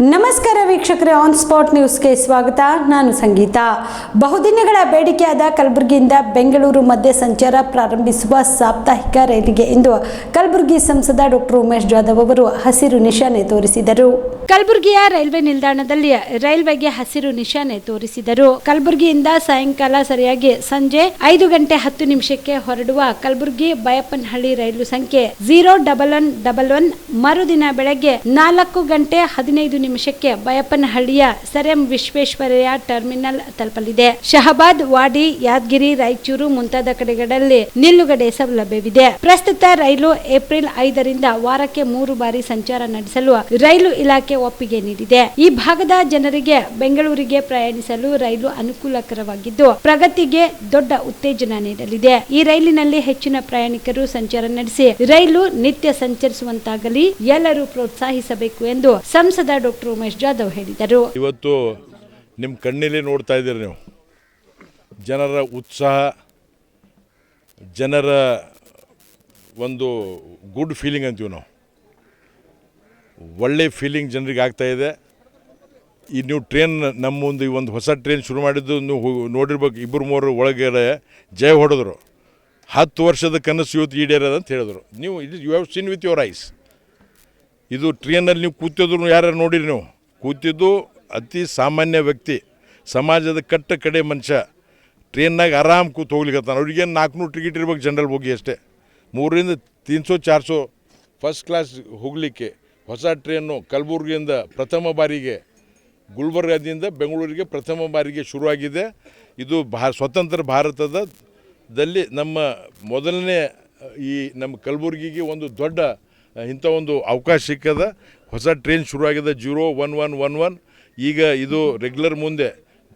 ನಮಸ್ಕಾರ ವೀಕ್ಷಕರೇ on spot ನ್ಯೂಸ್ಗೆ ಸ್ವಾಗತ. ನಾನು ಸಂಗೀತ. ಬಹುದಿನಗಳ ಬೇಡಿಕೆಯಾದ ಕಲಬುರಗಿಯಿಂದ ಬೆಂಗಳೂರು ಮಧ್ಯೆ ಸಂಚಾರ ಪ್ರಾರಂಭಿಸುವ ಸಾಪ್ತಾಹಿಕ ರೈಲಿಗೆ ಇಂದು ಕಲಬುರಗಿ ಸಂಸದ ಡಾಕ್ಟರ್ ಉಮೇಶ್ ಜಾಧವ್ ಅವರು ಹಸಿರು ನಿಶಾನೆ ತೋರಿಸಿದರು. ಕಲಬುರಗಿಯ ರೈಲ್ವೆ ನಿಲ್ದಾಣದಲ್ಲಿ ರೈಲ್ವೆಗೆ ಹಸಿರು ನಿಶಾನೆ ತೋರಿಸಿದರು. ಕಲಬುರಗಿಯಿಂದ ಸಾಯಂಕಾಲ ಸರಿಯಾಗಿ ಸಂಜೆ ಐದು ಗಂಟೆ ಹತ್ತು ನಿಮಿಷಕ್ಕೆ ಹೊರಡುವ ಕಲಬುರಗಿ ಬಯಪ್ಪನಹಳ್ಳಿ ರೈಲು ಸಂಖ್ಯೆ zero double one double one ಮರುದಿನ ಬೆಳಗ್ಗೆ ನಾಲ್ಕು ಗಂಟೆ ಹದಿನೈದು ನಿಮಿಷಕ್ಕೆ ಬಯಪ್ಪನಹಳ್ಳಿಯ ಸರ್ ವಿಶ್ವೇಶ್ವರಯ್ಯ ಟರ್ಮಿನಲ್ ತಲುಪಲಿದೆ. ಶಹಬಾದ್, ವಾಡಿ, ಯಾದಗಿರಿ, ರಾಯಚೂರು ಮುಂತಾದ ಕಡೆಗಳಲ್ಲಿ ನಿಲ್ಲುಗಡೆ ಸೌಲಭ್ಯವಿದೆ. ಪ್ರಸ್ತುತ ರೈಲು ಏಪ್ರಿಲ್ ಐದರಿಂದ ವಾರಕ್ಕೆ ಮೂರು ಬಾರಿ ಸಂಚಾರ ನಡೆಸಲು ರೈಲು ಇಲಾಖೆ ಒಪ್ಪಿಗೆ ನೀಡಿದೆ. ಈ ಭಾಗದ ಜನರಿಗೆ ಬೆಂಗಳೂರಿಗೆ ಪ್ರಯಾಣಿಸಲು ರೈಲು ಅನುಕೂಲಕರವಾಗಿದ್ದು, ಪ್ರಗತಿಗೆ ದೊಡ್ಡ ಉತ್ತೇಜನ ನೀಡಲಿದೆ. ಈ ರೈಲಿನಲ್ಲಿ ಹೆಚ್ಚಿನ ಪ್ರಯಾಣಿಕರು ಸಂಚಾರ ನಡೆಸಿ, ರೈಲು ನಿತ್ಯ ಸಂಚರಿಸುವಂತಾಗಲಿ ಎಲ್ಲರೂ ಪ್ರೋತ್ಸಾಹಿಸಬೇಕು ಎಂದು ಸಂಸದ ಡಾಕ್ಟರ್ ಉಮೇಶ್ ಜಾಧವ್ ಹೇಳಿದರು. ಇವತ್ತು ನಿಮ್ಮ ಕಣ್ಣಲ್ಲಿ ನೋಡ್ತಾ ಇದ್ದೀರಿ ನೀವು. ಜನರ ಉತ್ಸಾಹ, ಜನರ ಒಂದು ಗುಡ್ ಫೀಲಿಂಗ್ ಅಂತೀವಿ ನಾವು. ಒಳ್ಳೆ ಫೀಲಿಂಗ್ ಜನರಿಗೆ ಆಗ್ತಾ ಇದೆ. ಈ ನೀವು ಟ್ರೈನ್ ನಮ್ಮ ಮುಂದೆ ಈ ಒಂದು ಹೊಸ ಟ್ರೈನ್ ಶುರು ಮಾಡಿದ್ದು ನೀವು ನೋಡಿರ್ಬೇಕು ಇಬ್ಬರು ಮೂರು ಒಳಗಡೆ ಜಯ ಹೊಡೆದ್ರು. ಹತ್ತು ವರ್ಷದ ಕನಸು ಇವತ್ತು ಈಡೇರದ ಅಂತ ಹೇಳಿದ್ರು. ನೀವು ಇದು you have seen with your eyes ಇದು ಟ್ರೈನಲ್ಲಿ ನೀವು ಕೂತಿದ್ರು ಯಾರ್ಯಾರು ನೋಡಿರಿ ನೀವು? ಕೂತಿದ್ದು ಅತಿ ಸಾಮಾನ್ಯ ವ್ಯಕ್ತಿ, ಸಮಾಜದ ಕಟ್ಟ ಕಡೆ ಮನುಷ್ಯ. ಟ್ರೈನ್ನಾಗ ಆರಾಮ್ ಕೂತು ಹೋಗ್ಲಿಕ್ಕತ್ತಾನ ಅವ್ರಿಗೇನು ನಾಲ್ಕುನೂರು ಟಿಕೆಟ್ ಇರ್ಬೇಕು ಜನರಲ್ ಹೋಗಿ ಅಷ್ಟೇ. ಮೂರರಿಂದ ತೀನ್ಸೋ, ಚಾರ್ಸೋ ಫಸ್ಟ್ ಕ್ಲಾಸ್ ಹೋಗಲಿಕ್ಕೆ. ಹೊಸ ಟ್ರೈನು ಕಲಬುರಗಿಯಿಂದ ಪ್ರಥಮ ಬಾರಿಗೆ ಗುಲ್ಬರ್ಗಾದಿಂದ ಬೆಂಗಳೂರಿಗೆ ಪ್ರಥಮ ಬಾರಿಗೆ ಶುರುವಾಗಿದೆ. ಇದು ಭಾ, ಸ್ವತಂತ್ರ ಭಾರತದ ದಲ್ಲಿ ನಮ್ಮ ಮೊದಲನೇ, ಈ ನಮ್ಮ ಕಲಬುರಗಿಗೆ ಒಂದು ದೊಡ್ಡ, ಇಂಥ ಒಂದು ಅವಕಾಶ ಸಿಕ್ಕದ. ಹೊಸ ಟ್ರೈನ್ ಶುರುವಾಗಿದೆ zero one one one one. ಈಗ ಇದು ರೆಗ್ಯುಲರ್ ಮುಂದೆ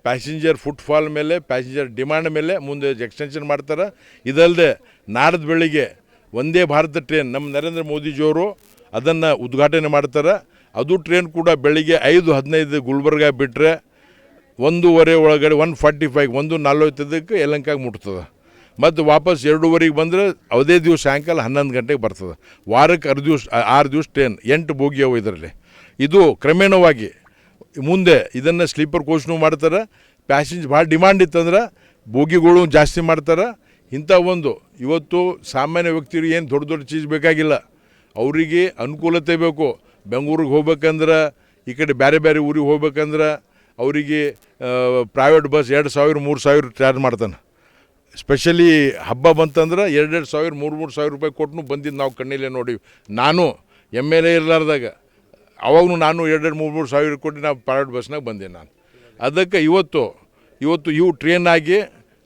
ಪ್ಯಾಸೆಂಜರ್ ಫುಟ್ಫಾಲ್ ಮೇಲೆ ಪ್ಯಾಸೆಂಜರ್ ಡಿಮ್ಯಾಂಡ್ ಮೇಲೆ ಮುಂದೆ ಎಕ್ಸ್ಟೆನ್ಷನ್ ಮಾಡ್ತಾರೆ. ಇದಲ್ಲದೆ ನಾಡ್ದು ಬೆಳಿಗ್ಗೆ ಒಂದೇ ಭಾರತ ಟ್ರೈನ್, ನಮ್ಮ ನರೇಂದ್ರ ಮೋದಿಜಿಯವರು ಅದನ್ನು ಉದ್ಘಾಟನೆ ಮಾಡ್ತಾರೆ. ಅದು ಟ್ರೈನ್ ಕೂಡ ಬೆಳಿಗ್ಗೆ ಐದು ಹದಿನೈದು ಗುಲ್ಬರ್ಗ ಬಿಟ್ಟರೆ ಒಂದೂವರೆ ಒಳಗಡೆ ಒನ್ ಫಾರ್ಟಿ ಫೈವ್ ಒಂದು ನಲ್ವತ್ತೈದಕ್ಕೆ ಯಲಂಕಾಗೆ ಮುಟ್ತದೆ. ಮತ್ತು ವಾಪಸ್ ಎರಡೂವರೆಗೆ ಬಂದರೆ ಅದೇ ದಿವಸ ಸಾಯಂಕಾಲ ಹನ್ನೊಂದು ಗಂಟೆಗೆ ಬರ್ತದೆ. ವಾರಕ್ಕೆ ಅರ್ಧ ದಿವಸ, ಆರು ದಿವಸ ಟ್ರೈನ್ ಎಂಟು ಬೋಗಿ ಅವು ಇದರಲ್ಲಿ. ಇದು ಕ್ರಮೇಣವಾಗಿ ಮುಂದೆ ಇದನ್ನು ಸ್ಲೀಪರ್ ಕೋಚ್ನು ಮಾಡ್ತಾರೆ. ಪ್ಯಾಸೆಂಜ್ ಭಾಳ ಡಿಮ್ಯಾಂಡ್ ಇತ್ತಂದ್ರೆ ಬೋಗಿಗಳು ಜಾಸ್ತಿ ಮಾಡ್ತಾರೆ. ಇಂಥ ಒಂದು ಇವತ್ತು ಸಾಮಾನ್ಯ ವ್ಯಕ್ತಿಗೆ ಏನು ದೊಡ್ಡ ದೊಡ್ಡ ಚೀಸ್ ಬೇಕಾಗಿಲ್ಲ. ಅವರಿಗೆ ಅನುಕೂಲತೆ ಬೇಕು. ಬೆಂಗಳೂರಿಗೆ ಹೋಗ್ಬೇಕಂದ್ರೆ, ಈ ಕಡೆ ಬೇರೆ ಬೇರೆ ಊರಿಗೆ ಹೋಗ್ಬೇಕಂದ್ರೆ ಅವರಿಗೆ ಪ್ರೈವೇಟ್ ಬಸ್ ಎರಡು ಸಾವಿರ, ಮೂರು ಸಾವಿರ ಚಾರ್ಜ್ ಮಾಡ್ತಾನೆ. ಸ್ಪೆಷಲಿ ಹಬ್ಬ ಬಂತಂದ್ರೆ ಎರಡೆರಡು ಸಾವಿರ, ಮೂರು ಮೂರು ಸಾವಿರ ರೂಪಾಯಿ ಕೊಟ್ಟು ಬಂದಿದ್ದು ನಾವು ಕಣ್ಣಿಲ್ಲ ನೋಡಿ. ನಾನು ಎಂ ಎಲ್ ಎ ಇರಲಾರ್ದಾಗ ಅವಾಗೂ ನಾನು ಎರಡೆರಡು ಮೂರು ಮೂರು ಸಾವಿರ ಕೊಟ್ಟು ನಾವು ಪ್ರೈವೇಟ್ ಬಸ್ನಾಗ ಬಂದೆ ನಾನು. ಅದಕ್ಕೆ ಇವತ್ತು ಇವತ್ತು ಇವು ಟ್ರೈನ್ ಆಗಿ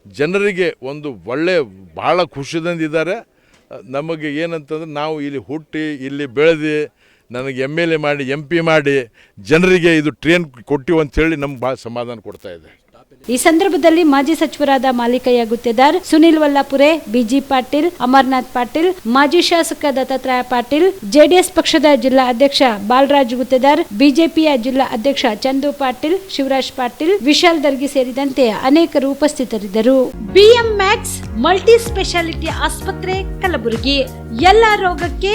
ಜನರಿಗೆ ಒಂದು ಒಳ್ಳೆ, ಭಾಳ ಖುಷಿದಿಂದಿದ್ದಾರೆ ನಮಗೆ ಏನಂತಂದ್ರೆ ನಾವು ಇಲ್ಲಿ ಹುಟ್ಟಿ, ಇಲ್ಲಿ ಬೆಳೆದು ನನಗೆ ಎಂ ಎಲ್ ಎ ಮಾಡಿ ಎಂ ಪಿ ಮಾಡಿ, ಜನರಿಗೆ ಇದು ಟ್ರೈನ್ ಕೊಟ್ಟಿವಂಥೇಳಿ ನಮ್ಗೆ ಭಾಳ ಸಮಾಧಾನ ಇದೆ. ಈ ಸಂದರ್ಭದಲ್ಲಿ ಮಾಜಿ ಸಚಿವರಾದ ಮಾಲಿಕಯ್ಯ ಗುತ್ತೇದಾರ್ ಸುನಿಲ್ ವಲ್ಲಾಪುರೆ, ಬಿಜಿ ಪಾಟೀಲ್, ಅಮರ್ನಾಥ್ ಪಾಟೀಲ್, ಮಾಜಿ ಶಾಸಕ ದತ್ತಾತ್ರೇಯ ಪಾಟೀಲ್, ಜೆಡಿಎಸ್ ಪಕ್ಷದ ಜಿಲ್ಲಾ ಅಧ್ಯಕ್ಷ ಬಾಲರಾಜ್ ಗುತ್ತೇದಾರ್, ಬಿಜೆಪಿಯ ಜಿಲ್ಲಾ ಅಧ್ಯಕ್ಷ ಚಂದು ಪಾಟೀಲ್, ಶಿವರಾಜ್ ಪಾಟೀಲ್, ವಿಶಾಲ್ ದರ್ಗಿ ಸೇರಿದಂತೆ ಅನೇಕರು ಉಪಸ್ಥಿತರಿದ್ದರು. ಬಿಎಂ ಮ್ಯಾಕ್ಸ್ ಮಲ್ಟಿ ಸ್ಪೆಷಾಲಿಟಿ ಆಸ್ಪತ್ರೆ ಕಲಬುರಗಿ. ಎಲ್ಲ ರೋಗಕ್ಕೆ